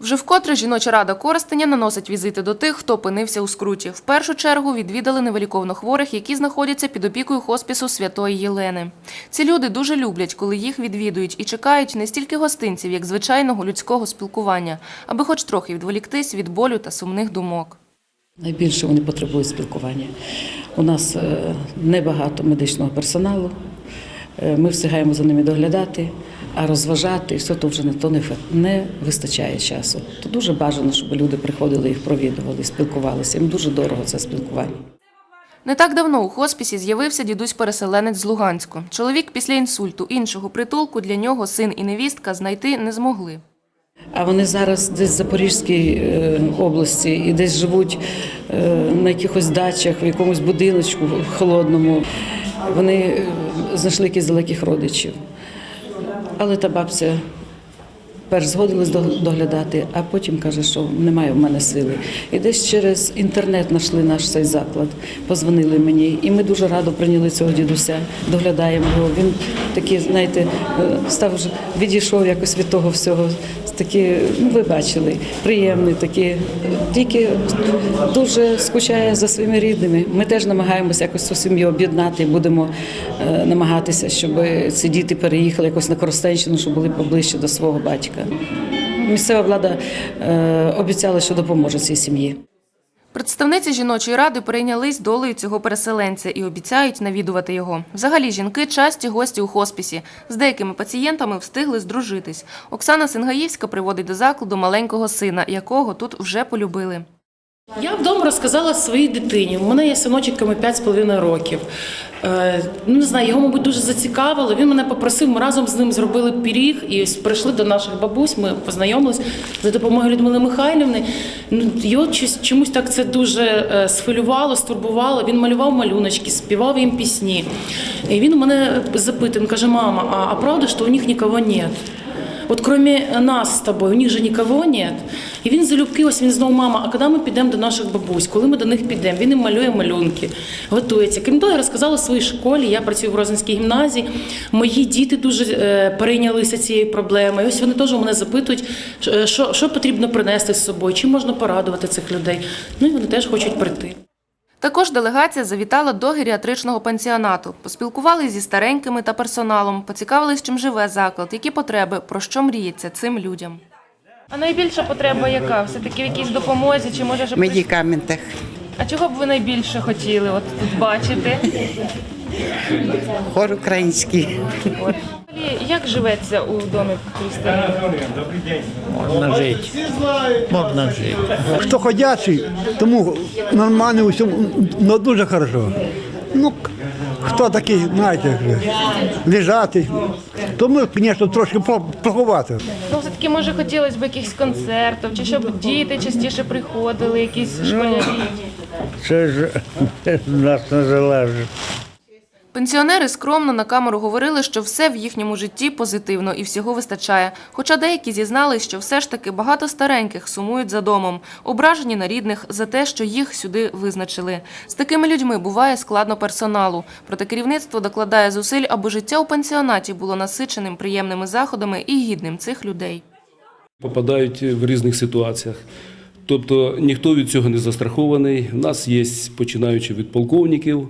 Вже вкотре жіноча рада Коростеня наносить візити до тих, хто опинився у скруті. В першу чергу відвідали невиліковно хворих, які знаходяться під опікою хоспісу Святої Єлени. Ці люди дуже люблять, коли їх відвідують і чекають не стільки гостинців, як звичайного людського спілкування, аби хоч трохи відволіктись від болю та сумних думок. Найбільше вони потребують спілкування. У нас е, небагато медичного персоналу. Е, Ми встигаємо за ними доглядати, а розважати і все то вже не то не, не вистачає часу. То дуже бажано, щоб люди приходили, їх провідували, спілкувалися. Їм дуже дорого це спілкування. Не так давно у хоспісі з'явився дідусь-переселенець з Луганську. Чоловік після інсульту іншого притулку для нього син і невістка знайти не змогли. А вони зараз десь в Запорізькій е, області і десь живуть е, на якихось дачах, в якомусь будиночку холодному. Вони е, знайшли якісь далеких родичів. Але та бабця перш згодилась до- доглядати, а потім каже, що немає в мене сили. І десь через інтернет знайшли наш цей заклад, позвонили мені, і ми дуже радо прийняли цього дідуся, доглядаємо його. Він такий, знаєте, е, став відійшов якось від того всього. Такі, ну ви бачили, приємний, такі, тільки дуже скучає за своїми рідними. Ми теж намагаємося якось цю сім'ю об'єднати, будемо е, намагатися, щоб ці діти переїхали якось на Коростенщину, щоб були поближче до свого батька. Місцева влада е, обіцяла, що допоможе цій сім'ї. Представниці жіночої ради перейнялись долею цього переселенця і обіцяють навідувати його. Взагалі, жінки часті гості у хоспісі. З деякими пацієнтами встигли здружитись. Оксана Сингаївська приводить до закладу маленького сина, якого тут вже полюбили. Я вдома розказала своїй дитині. У мене є синочок, йому 5,5 років. Е, ну, не знаю, його, мабуть, дуже зацікавило. Він мене попросив, ми разом з ним зробили пиріг і прийшли до наших бабусь. Ми познайомились за допомогою Людмили Михайлівни. Ну, його чомусь- так це дуже е, схвилювало, стурбувало. Він малював малюночки, співав їм пісні. І він у мене запитує, каже: мама, а, а правда, що у них нікого нет? От кроме нас з тобою, у них же нікого нет. І він залюбки, ось він знову, мама, а коли ми підемо до наших бабусь, коли ми до них підемо? Він їм малює малюнки, готується. Крім того, я розказала в своїй школі, я працюю в Розинській гімназії. Мої діти дуже е, перейнялися цією проблемою. Ось вони теж мене запитують, е, що, що потрібно принести з собою, чим можна порадувати цих людей. Ну і вони теж хочуть прийти. Також делегація завітала до геріатричного пансіонату, поспілкувалися зі старенькими та персоналом, поцікавились, чим живе заклад, які потреби, про що мріється цим людям. А найбільша потреба яка? Все-таки в якійсь допомозі чи може медикаментах. А чого б ви найбільше хотіли от тут бачити? Хор український. Як живеться у домі Крістини? Можна жити. Можна жити. Хто ходячий, тому нормально усьому, ну дуже хорошо. Ну, хто такий, знаєте, лежати, тому, звісно, трошки плоховато. Ну, все-таки, може, хотілося б якихось концертів, чи щоб діти частіше приходили, якісь школярі. Це ж нас не залежить. Пенсіонери скромно на камеру говорили, що все в їхньому житті позитивно і всього вистачає. Хоча деякі зізнались, що все ж таки багато стареньких сумують за домом, ображені на рідних за те, що їх сюди визначили. З такими людьми буває складно персоналу. Проте керівництво докладає зусиль, аби життя у пансіонаті було насиченим приємними заходами і гідним цих людей. попадають в різних ситуаціях. Тобто ніхто від цього не застрахований. У нас є починаючи від полковників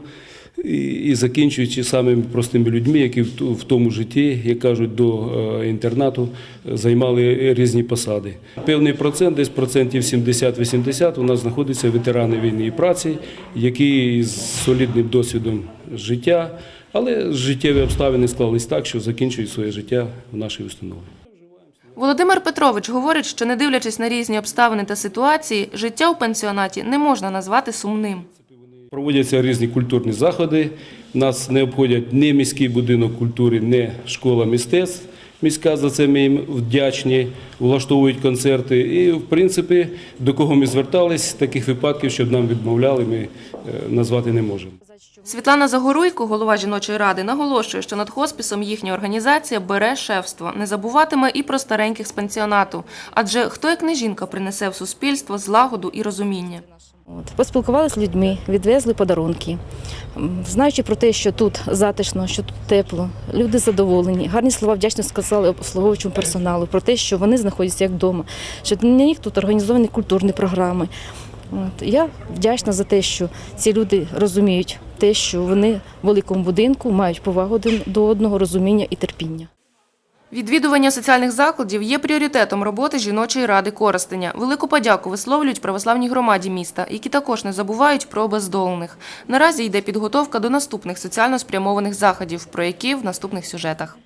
і, закінчуючи самими простими людьми, які в, в тому житті, як кажуть, до е, інтернату е, займали різні посади. Певний процент, десь процентів 70-80 у нас знаходяться ветерани війни і праці, які з солідним досвідом життя, але життєві обставини склались так, що закінчують своє життя в нашій установі. Володимир Петрович говорить, що не дивлячись на різні обставини та ситуації, життя у пансіонаті не можна назвати сумним. Проводяться різні культурні заходи. Нас не обходять ні міський будинок культури, ні школа мистецтв. Міська за це ми їм вдячні, влаштовують концерти. І, в принципі, до кого ми звертались, таких випадків, щоб нам відмовляли, ми е, назвати не можемо. Світлана Загоруйко, голова жіночої ради, наголошує, що над хоспісом їхня організація бере шефство, не забуватиме і про стареньких з пансіонату. Адже хто як не жінка принесе в суспільство злагоду і розуміння. От, поспілкувалися з людьми, відвезли подарунки. Знаючи про те, що тут затишно, що тут тепло, люди задоволені. Гарні слова вдячно сказали обслуговуючому персоналу про те, що вони знаходяться як вдома, що для них тут організовані культурні програми. От, я вдячна за те, що ці люди розуміють те, що вони в великому будинку мають повагу один до одного, розуміння і терпіння. Відвідування соціальних закладів є пріоритетом роботи жіночої ради Коростеня. Велику подяку висловлюють православній громаді міста, які також не забувають про бездолених. Наразі йде підготовка до наступних соціально спрямованих заходів, про які в наступних сюжетах.